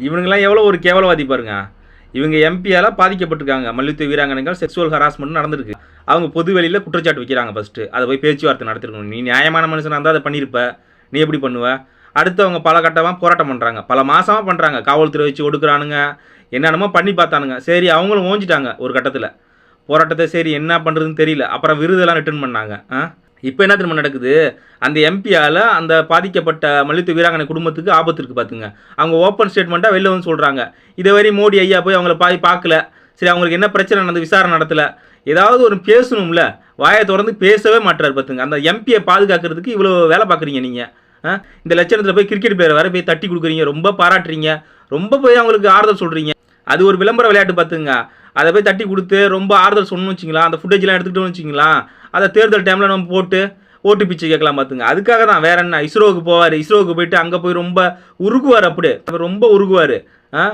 இவனுங்கெல்லாம் எவ்வளோ ஒரு கேவலவாதி பாருங்க. இவங்க எம்பியால் பாதிக்கப்பட்டிருக்காங்க. மல்யுத்த வீராங்கனைகள் செக்ஸுவல் ஹராஸ்மெண்ட் நடந்திருக்கு. அவங்க பொது வெளியில் குற்றச்சாட்டு வைக்கிறாங்க ஃபஸ்ட்டு அதை போய் பேச்சுவார்த்தை நடத்திருக்கணும் நீ நியாயமான மனுஷனாக இருந்தால் அதை பண்ணியிருப்ப நீ எப்படி பண்ணுவ? அடுத்து அவங்க பல கட்டமாக போராட்டம் பண்ணுறாங்க பல மாதமாக பண்ணுறாங்க காவல்துறை வச்சு ஒடுக்குறானுங்க. என்னென்னமோ பண்ணி பார்த்தானுங்க. சரி அவங்களும் ஓஞ்சிட்டாங்க ஒரு கட்டத்தில். போராட்டத்தை சரி என்ன பண்ணுறதுன்னு தெரியல. அப்புறம் விருதெல்லாம் ரிட்டர்ன் பண்ணாங்க. ஆ? இப்போ என்ன திரும்ப நடக்குது? அந்த எம்பியால் அந்த பாதிக்கப்பட்ட மல்யுத்த வீராங்கனை குடும்பத்துக்கு ஆபத்து இருக்குது பார்த்துங்க அவங்க ஓப்பன் ஸ்டேட்மெண்ட்டாக வெளில வந்து சொல்கிறாங்க இதுவரை மோடி ஐயா போய் அவங்கள பாய் பார்க்கல. சரி அவங்களுக்கு என்ன பிரச்சனை நடந்து விசாரணை நடத்தலை. ஏதாவது ஒரு பேசணும்ல? வாயை திறந்து பேசவே மாட்டார் பார்த்துங்க அந்த எம்பியை பாதுகாக்கிறதுக்கு இவ்வளோ வேலை பார்க்குறீங்க நீங்கள் இந்த லட்சணத்தில் போய் கிரிக்கெட் பிளேயர் வேற போய் தட்டி கொடுக்குறீங்க. ரொம்ப பாராட்டுறீங்க. ரொம்ப போய் அவங்களுக்கு ஆறுதல் சொல்கிறீங்க அது ஒரு விளம்பர விளையாட்டு பார்த்துங்க அதை போய் தட்டி கொடுத்து ரொம்ப ஆறுதல் சொன்னு வச்சிங்களா அந்த ஃபுட்டேஜ்லாம் எடுத்துக்கிட்டோம்னு வச்சிங்களா அதை தேர்தல் டைமில் நம்ம போட்டு ஓட்டு பிச்சை கேட்கலாம் பார்த்துங்க. அதுக்காக தான் வேற என்ன? இஸ்ரோவுக்கு போவார். இஸ்ரோவுக்கு போயிட்டு அங்கே போய் ரொம்ப உருகுவார் அப்படியே. ரொம்ப உருகுவார்.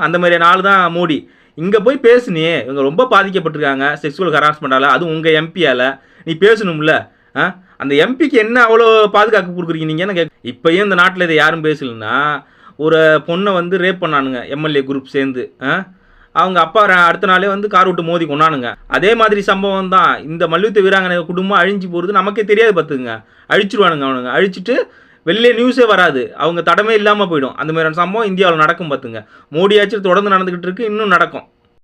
அந்த மாதிரியான ஆள் தான் மோடி. இங்கே போய் பேசுனியே. இவங்க ரொம்ப பாதிக்கப்பட்டிருக்காங்க. செக்ஸுவல் ஹராஸ்மெண்டால் அதுவும் உங்கள் எம்பியால் நீ பேசணும்ல. ஆ அந்த எம்பிக்கு என்ன அவ்வளோ பாதுகாப்பு கொடுக்குறீங்க நீங்கள் கேட்க இப்போயும் இந்த நாட்டில் இதை யாரும் பேசலன்னா ஒரு பொண்ணை வந்து ரேப் பண்ணானுங்க. எம்எல்ஏ குரூப் சேர்ந்து. ஆ அவங்க அப்பா ர- அடுத்த நாளே வந்து கார் விட்டு மோதி கொண்டானுங்க. அதே மாதிரி சம்பவம் தான். இந்த மல்யுத்த வீராங்கனை குடும்பம் அழிஞ்சு போகிறது நமக்கே தெரியாது பார்த்துங்க அழிச்சிருவானுங்க அவனுங்க. அழிச்சிட்டு வெளிலே நியூஸே வராது. அவங்க தடமே இல்லாமல் போயிடும். அந்த மாதிரியான சம்பவம் இந்தியாவில் நடக்கும் பார்த்துங்க மோடியாச்சும் தொடர்ந்து நடந்துக்கிட்டு இருக்கு. இன்னும் நடக்கும்.